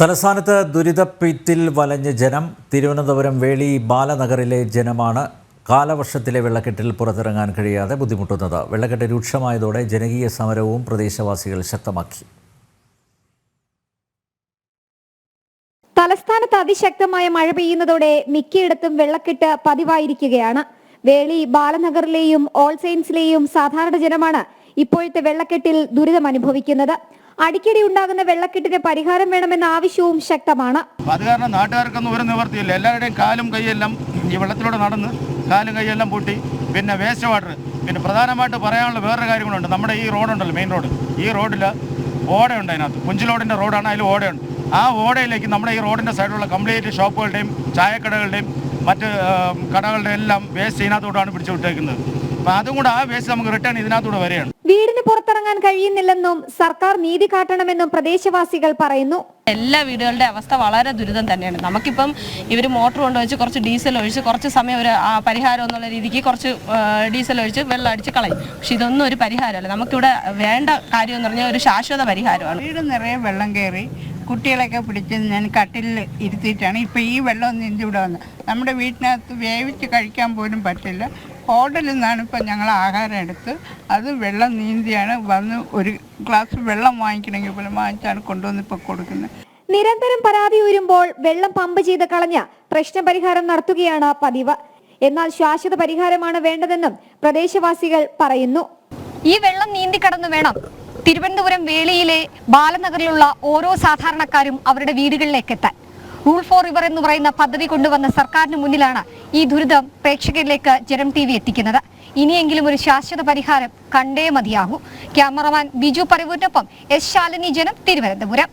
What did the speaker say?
തലസ്ഥാനത്ത് ദുരിതപ്പീറ്റിൽ വലഞ്ഞ ജനം തിരുവനന്തപുരം വേളി ബാലനഗറിലെ ജനമാണ് കാലവർഷത്തിലെ വെള്ളക്കെട്ടിൽ പുറത്തിറങ്ങാൻ കഴിയാതെ ബുദ്ധിമുട്ടുന്നത്. വെള്ളക്കെട്ട് രൂക്ഷമായതോടെ ജനകീയ സമരവും പ്രദേശവാസികൾ ശക്തമാക്കി. തലസ്ഥാനത്ത് അതിശക്തമായ മഴ പെയ്യുന്നതോടെ മിക്കയിടത്തും വെള്ളക്കെട്ട് പതിവായിരിക്കുകയാണ്. വേളി ബാലനഗറിലെയും ഓൾ സെയിൻസിലെയും സാധാരണ ജനമാണ് ഇപ്പോഴത്തെ വെള്ളക്കെട്ടിൽ ദുരിതം അനുഭവിക്കുന്നത് അടിക്കടി ഉണ്ടാകുന്ന വെള്ളക്കെട്ടിന് പരിഹാരം വേണമെന്ന ആവശ്യവും ശക്തമാണ്. അത് കാരണം നാട്ടുകാർക്കൊന്നും ഒരു നിവർത്തിയില്ല എല്ലാവരുടെയും കാലും കൈയെല്ലാം ഈ വെള്ളത്തിലൂടെ നടന്ന് കാലും കൈയെല്ലാം പൂട്ടി. പിന്നെ വേസ്റ്റ് വാട്ടർ പിന്നെ പ്രധാനമായിട്ട് പറയാനുള്ള വേറൊരു കാര്യങ്ങളുണ്ട്. നമ്മുടെ ഈ റോഡുണ്ടല്ലോ മെയിൻ റോഡ് ഈ റോഡിൽ ഓടയുണ്ട് അതിനകത്ത്. കുഞ്ചിലോടിന്റെ റോഡാണ് അതിൽ ഓടയുണ്ട്. ആ ഓടയിലേക്ക് നമ്മുടെ ഈ റോഡിന്റെ സൈഡിലുള്ള കംപ്ലീറ്റ് ഷോപ്പുകളുടെയും ചായക്കടകളുടെയും മറ്റ് കടകളുടെയും കടകളുടെ എല്ലാം വേസ്റ്റ് ഇതിനകത്തോട്ടാണ് പിടിച്ചു വിട്ടേക്കുന്നത്. അപ്പം അതും കൂടെ ആ വേസ്റ്റ് നമുക്ക് റിട്ടേൺ ഇതിനകത്തൂടെ വരികയാണ്. വീടിന് പുറത്തിറങ്ങാൻ കഴിയുന്നില്ലെന്നും സർക്കാർ നീതി കാട്ടണമെന്നും പ്രദേശവാസികൾ പറയുന്നു. എല്ലാ വീടുകളുടെ അവസ്ഥ വളരെ ദുരിതം തന്നെയാണ്. നമുക്കിപ്പം ഇവർ മോട്ടർ കൊണ്ടുവച്ച് കുറച്ച് ഡീസൽ ഒഴിച്ച് കുറച്ച് സമയം ഒരു പരിഹാരം എന്നുള്ള രീതിക്ക് കുറച്ച് ഡീസൽ ഒഴിച്ച് വെള്ളം അടിച്ച് കളയും. പക്ഷെ ഇതൊന്നും ഒരു പരിഹാരമല്ല. നമുക്കിവിടെ വേണ്ട കാര്യം എന്ന് പറഞ്ഞാൽ ഒരു ശാശ്വത പരിഹാരമാണ്. വീട് നിറയെ വെള്ളം കയറി കുട്ടികളൊക്കെ പിടിച്ച് ഞാൻ കട്ടിലിൽ ഇരുത്തിയിട്ടാണ്. ഇപ്പം ഈ വെള്ളം നീന്തി ഇവിടെ വന്നത് നമ്മുടെ വീട്ടിനകത്ത് വേവിച്ച് കഴിക്കാൻ പോലും പറ്റില്ല. ഹോട്ടലിൽ നിന്നാണ് ഇപ്പം ഞങ്ങൾ ആഹാരം എടുത്ത് അത് വെള്ളം നീന്തിയാണ് വന്ന് ഒരു ഗ്ലാസ് വെള്ളം വാങ്ങിക്കണമെങ്കിൽ പോലും വാങ്ങിച്ചാണ് കൊണ്ടുവന്ന് ഇപ്പോൾ കൊടുക്കുന്നത്. നിരന്തരം പരാതി ഉയരുമ്പോൾ വെള്ളം പമ്പ് ചെയ്ത് കളഞ്ഞ് പ്രശ്നപരിഹാരം നടത്തുകയാണ് പതിവ്. എന്നാൽ ശാശ്വത പരിഹാരമാണ് വേണ്ടതെന്നും പ്രദേശവാസികൾ പറയുന്നു. ഈ വെള്ളം നീന്തി കടന്നു വേണം. തിരുവനന്തപുരം വേളിയിലെ ബാലനഗറിലുള്ള ഓരോ സാധാരണക്കാരും അവരുടെ വീടുകളിലേക്ക് എത്താൻ. റൂൾ ഫോർ റിവർ എന്ന് പറയുന്ന പദ്ധതി കൊണ്ടുവന്ന സർക്കാരിന് മുന്നിലാണ് ഈ ദുരിതം പ്രേക്ഷകരിലേക്ക് ജനം ടി വി എത്തിക്കുന്നത്. ഇനിയെങ്കിലും ഒരു ശാശ്വത പരിഹാരം കണ്ടേ മതിയാകൂ. ക്യാമറമാൻ ബിജു പരവൂരിനൊപ്പം എസ് ശാലിനി ജനം തിരുവനന്തപുരം.